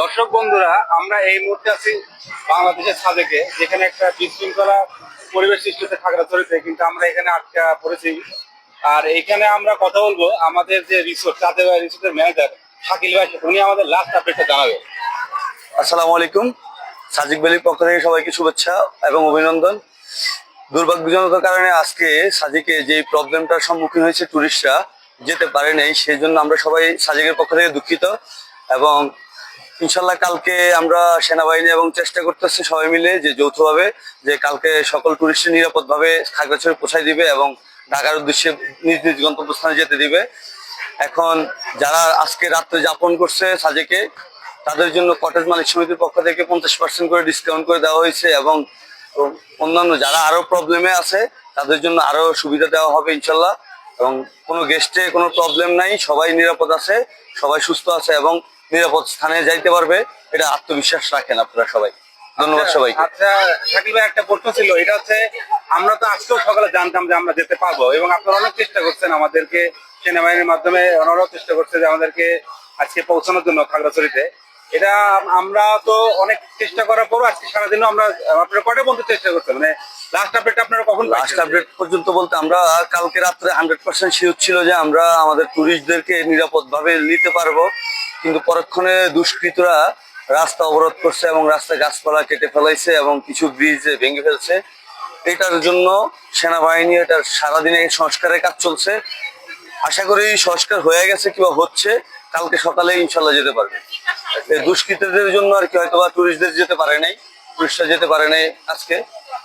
দর্শক বন্ধুরা, আমরা এই মুহূর্তে আছি বাংলাদেশের সাজেকে যেখানে একটা বিশৃঙ্খলা পরিবেশ সৃষ্টি হচ্ছে খাগড়াছড়িতে কিন্তু আমরা এখানে আটকা পড়েছি। আর এখানে আমরা কথা বলব আমাদের যে রিসোর্ট চাঁদে রিসোর্টের ম্যানেজার শাকিল ভাই, উনি আমাদের লাস্ট আপডেটটা জানাবে আসসালামু আলাইকুম। সাজিক ভ্যালির পক্ষ থেকে সবাইকে শুভেচ্ছা এবং অভিনন্দন। দুর্ভাগ্যজনকের কারণে আজকে সাজিকে যে প্রবলেমটার সম্মুখীন হয়েছে টুরিস্টরা যেতে পারে সেই জন্য আমরা সবাই সাজিকের পক্ষ থেকে দুঃখিত এবং ইনশাল্লাহ কালকে আমরা সেনাবাহিনী এবং চেষ্টা করতেছি সবাই মিলে যে যৌথভাবে যে কালকে সকল টুরিস্ট নিরাপদভাবে খাগড়াছড়ি পৌঁছায় দিবে এবং ঢাকার উদ্দেশ্যে নিজ নিজ গন্তব্যস্থানে যেতে দিবে। এখন যারা আজকে রাত্রে যাপন করছে সাজেকে, তাদের জন্য কটেজ মালিক সমিতির পক্ষ থেকে পঞ্চাশ পার্সেন্ট করে ডিসকাউন্ট করে দেওয়া হয়েছে এবং অন্যান্য যারা আরও প্রবলেমে আছে, তাদের জন্য আরও সুবিধা দেওয়া হবে ইনশাল্লাহ। এবং কোনো গেস্টে কোনো প্রবলেম নাই সবাই নিরাপদ আছে সবাই সুস্থ আছে এবং নিরাপদ স্থানে যাইতে পারবে এটা আত্মবিশ্বাস রাখেন আপনারা সবাই। ধন্যবাদ সবাইকে। আচ্ছা শাকিল ভাই একটা প্রশ্ন ছিল এটা হচ্ছে আমরা তো আজকেও সকালে জানতাম যে আমরা যেতে পারব এবং আপনারা অনেক চেষ্টা করছেন আমাদেরকে সেনাবাহিনীর মাধ্যমে ওনারাও চেষ্টা করছে যে আমাদেরকে আজকে পৌঁছানোর জন্য খাগড়াছড়িতে। এটা আমরা তো অনেক চেষ্টা করার পরও আজকে সারাদিনও আমরা, আপনারা কটা বন্ধু চেষ্টা করছেন? মানে লাস্ট আপডেট আপনারা কখন লাস্ট আপডেট পর্যন্ত বলতে আমরা কালকে রাত্রে হান্ড্রেড পার্সেন্ট শিওর ছিল যে আমরা আমাদের টুরিস্টদেরকে নিরাপদ ভাবে নিতে পারব। কিন্তু পরক্ষণে দুষ্কৃতরা রাস্তা অবরোধ করছে এবং রাস্তায় গাছপালা কেটে ফেলাইছে এবং কিছু ব্রিজ ভেঙে ফেলছে। এটার জন্য সেনাবাহিনী এটার সারাদিনে সংস্কারের কাজ চলছে। আশা করি সংস্কার হয়ে গেছে কিংবা হচ্ছে। কালকে সকালে ইনশাল্লাহ যেতে পারবে। দুষ্কৃতীদের জন্য আর কি হয়তো বা টুরিস্টদের যেতে পারে নাই টুরিস্টরা যেতে পারে নাই আজকে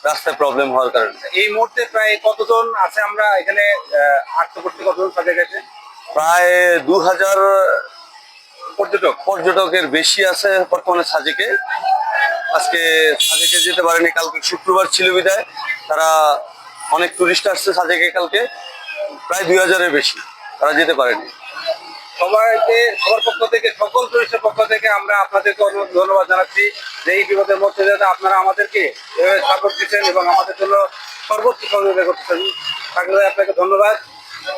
রাস্তায় প্রবলেম হওয়ার কারণে। এই মুহূর্তে প্রায় কতজন আছে আমরা এখানে আটকে করতে কতজন সাজে গেছে? প্রায় দু হাজার পর্যটক। পর্যটকের বেশি আছে বর্তমানে সাজেকে। আজকে সাজেকে যেতে পারেনি কালকে শুক্রবার ছিল বিদায়। তারা অনেক টুরিস্ট আসছে সাজেকে কালকে। প্রায় দুই হাজারের বেশি তারা যেতে পারেনি। সবাইকে সবার পক্ষ থেকে সকল টুরিস্টের পক্ষ থেকে আমরা আপনাদেরকে ধন্যবাদ জানাচ্ছি যে এই বিপদের মধ্যে যাতে আপনারা আমাদেরকে এভাবে সাপোর্ট দিচ্ছেন এবং আমাদের জন্য সর্বোচ্চ সহযোগিতা করতেছেন। থাকলে আপনাকে ধন্যবাদ।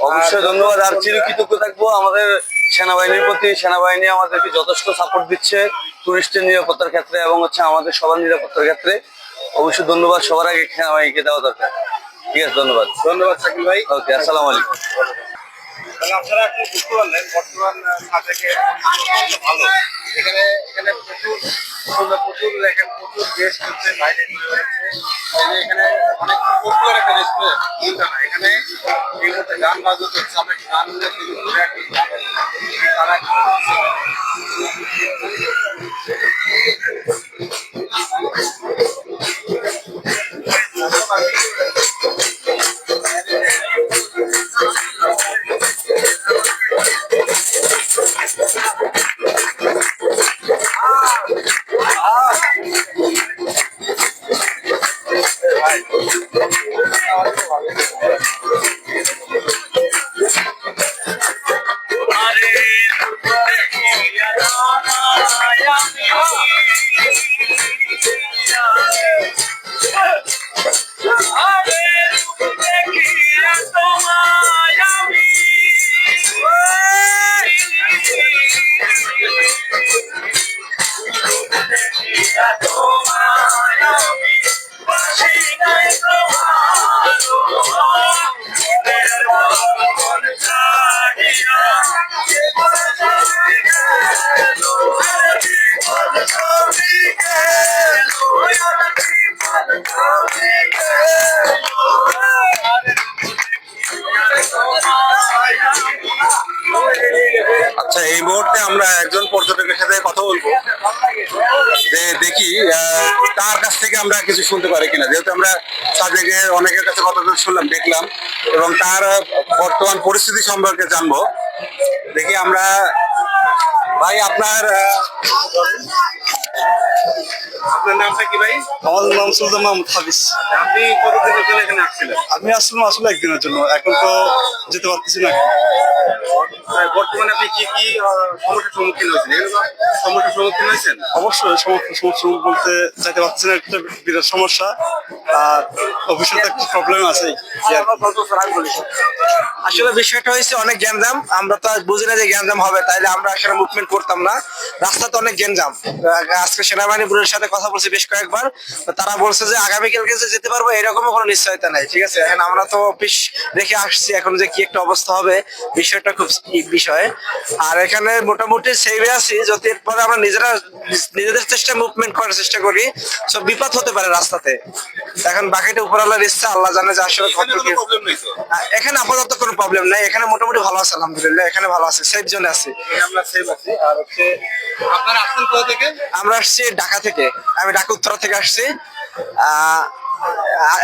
অবশ্যই ধন্যবাদ। আর চিরকৃতজ্ঞ থাকব। আমাদের সেনাবাহিনীর প্রতি সেনাবাহিনী আমাদেরকে যথেষ্ট সাপোর্ট দিচ্ছে টুরিস্টের নিরাপত্তার ক্ষেত্রে এবং হচ্ছে আমাদের সবার নিরাপত্তার ক্ষেত্রে। অবশ্যই ধন্যবাদ। সবার আগে সেনাবাহিনীকে দেওয়া দরকার। ঠিক আছে ধন্যবাদ। ধন্যবাদ শাকিল ভাই। ওকে আসসালামু আলাইকুম। তাহলে আপনারা একটু বুঝতে পারলেন, বর্তমান সাথে ভালো। এখানে এখানে প্রচুর প্রচুর দেখেন প্রচুর গেস্ট হচ্ছে, বাইরে এখানে অনেক পপুলার একটা রেস্টুরেন্ট না এখানে এই মুহূর্তে গান বাজতে হচ্ছে, আমরা গান করে রাখি তারা এই মুহূর্তে আমরা একজন পর্যটকের সাথে কথা বলব। যে দেখি তার কাছ থেকে আমরা কিছু শুনতে পারি কিনা। যেহেতু আমরা সাজেকের অনেকের কাছে কথা শুনলাম দেখলাম এবং তার বর্তমান পরিস্থিতি সম্পর্কে জানব। দেখি আমরা ভাই আপনার আপনার নামটা কি ভাই? আমার নাম সুলতান মাহমুদ হাফিজ আপনি কতদিন হচ্ছে এখানে আসছিলেন? আমি আসলাম আসলে একদিনের জন্য। এখন তো যেতে পারতেছি না। বর্তমানে আপনি কি কি সমস্যার সম্মুখীন হয়েছেন? এগুলো সমস্যার সম্মুখীন হয়েছেন? অবশ্যই সমস্যা সমস্যা বলতে যাইতে পারতেছি না একটা বিরাট সমস্যা আর অফিসের তো একটা প্রবলেম আছে। আসলে বিষয়টা হয়েছে অনেক গ্যাঞ্জাম আমরা তো বুঝি না যে গ্যাঞ্জাম হবে তাইলে আমরা আসলে মুভমেন্ট করতাম না। রাস্তা তো অনেক গ্যাঞ্জাম আজকে সেনাবাহিনীপুরের সাথে কথা বলছি বেশ কয়েকবার। তারা বলছে যে আগামীকালকে যে যেতে পারব এরকম কোনো নিশ্চয়তা নাই ঠিক আছে? এখন আমরা তো অফিস রেখে আসছি এখন যে কি একটা অবস্থা হবে বিষয়টা খুব ই- বিষয় আর এখানে মোটামুটি সেভে আছি যদি এরপরে আমরা নিজেরা নিজেদের চেষ্টা মুভমেন্ট করার চেষ্টা করি সব বিপদ হতে পারে রাস্তাতে। এখন বাকিটা উপরওয়ালার ইচ্ছা আল্লাহ জানে যে আসলে কত কি এখানে আপাতত কোনো প্রবলেম নাই এখানে মোটামুটি ভালো আছে আলহামদুলিল্লাহ এখানে ভালো আছে সেফ জোনে আছি। আমরা সেভ আছি আর হচ্ছে আপনারা আসছেন কোথা থেকে? আমরা আসছি ঢাকা থেকে আমি ঢাকা উত্তরা থেকে আসছি। আহ,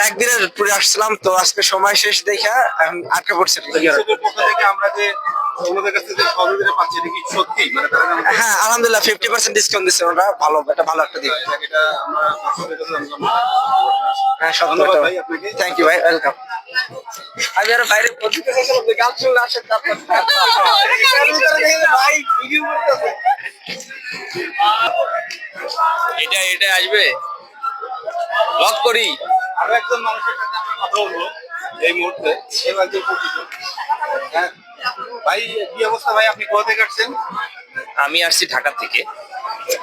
একদিনের ট্যুরে আসছিলাম তো আজকে সময় শেষ দেখা এখন আটকে পড়ছে। আমরা যে অন্যদের কাছ থেকে সহযোগিতা পাচ্ছি এটা কি সত্যি? মানে তারা হ্যাঁ আলহামদুলিল্লাহ ফিফটি পার্সেন্ট ডিসকাউন্ট দিচ্ছে ওরা ভালো এটা ভালো একটা দিক। এটা- এটা আমরা দর্শকদের কাছে জানলাম না। হ্যাঁ সত্য ধন্যবাদ ভাই আপনাকে। থ্যাংক ইউ ভাই ওয়েলকাম আমি আর বাইরে পত্রিকা চাইছিলাম যে গান শুনলে আসেন তারপর এখানে ভিতরে দেখি যে ভাই ভিডিও করতেছে। এটা এটা আসবে। লক করি। আরও একজন মানুষের সাথে আমরা কথা বলব এই মুহূর্তে। একজন পরিচিত হ্যাঁ ভাই কি অবস্থা ভাই? আপনি কোথা থেকে আসছেন? আমি আসছি ঢাকা থেকে।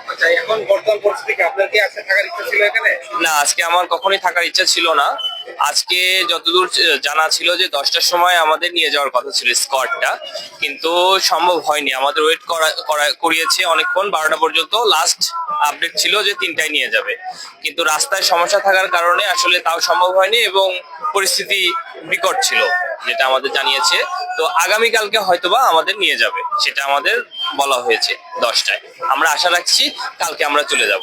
আচ্ছা এখন বর্তমান পরিস্থিতি আপনার কি আজকে থাকার ইচ্ছা ছিল এখানে? না আজকে আমার কখনোই থাকার ইচ্ছা ছিল না। আজকে যতদূর জানা ছিল যে দশটার সময় আমাদের নিয়ে যাওয়ার কথা ছিল স্কোয়াডটা। কিন্তু সম্ভব হয়নি। আমাদের ওয়েট করা করা- করিয়েছে অনেকক্ষণ বারোটা পর্যন্ত। লাস্ট আপডেট ছিল যে তিনটায় নিয়ে যাবে। কিন্তু রাস্তায় সমস্যা থাকার কারণে আসলে তাও সম্ভব হয়নি এবং পরিস্থিতি বিকট ছিল যেটা আমাদের জানিয়েছে। তো আগামীকালকে হয়তোবা আমাদের নিয়ে যাবে সেটা আমাদের বলা হয়েছে দশটায়। আমরা আশা রাখছি কালকে আমরা চলে যাব।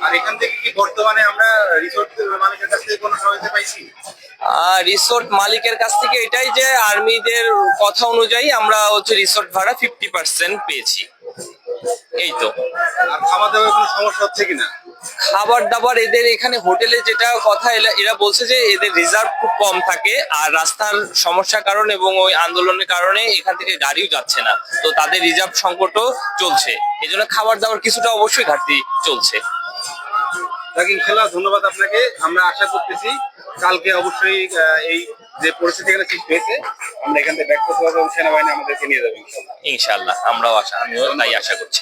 আর এখান থেকে কি বর্তমানে আমরা রিসোর্ট মালিকের কাছ থেকে কোনো সহায়তা পাইছি? আর রিসোর্ট মালিকের কাছ থেকে এটাই যে আর্মিদের কথা অনুযায়ী আমরা হচ্ছে রিসোর্ট ভাড়া ফিফটি পার্সেন্ট পেয়েছি। এই তো। আর খাওয়া দাওয়ার কোনো সমস্যা হচ্ছে কিনা? খাবার দাবার এদের এখানে হোটেলে যেটা কথা এরা বলছে যে এদের রিজার্ভ খুব কম থাকে আর রাস্তার সমস্যার কারণে এবং ওই আন্দোলনের কারণে এখান থেকে গাড়িও যাচ্ছে না। তো তাদের রিজার্ভ সংকটও চলছে। এই জন্য খাবার দাবার কিছুটা অবশ্যই ঘাটতি চলছে। ইনশাল্লাহ ধন্যবাদ আপনাকে। আমরা আশা করতেছি কালকে অবশ্যই এই যে পরিস্থিতি এখানে ঠিক হয়েছে আমরা এখান থেকে ব্যাক করতে পারব এবং সেনাবাহিনী আমাদেরকে নিয়ে যাবে ইনশাল্লাহ ইনশাল্লাহ আমরাও আশা আমিও তাই আশা করছি।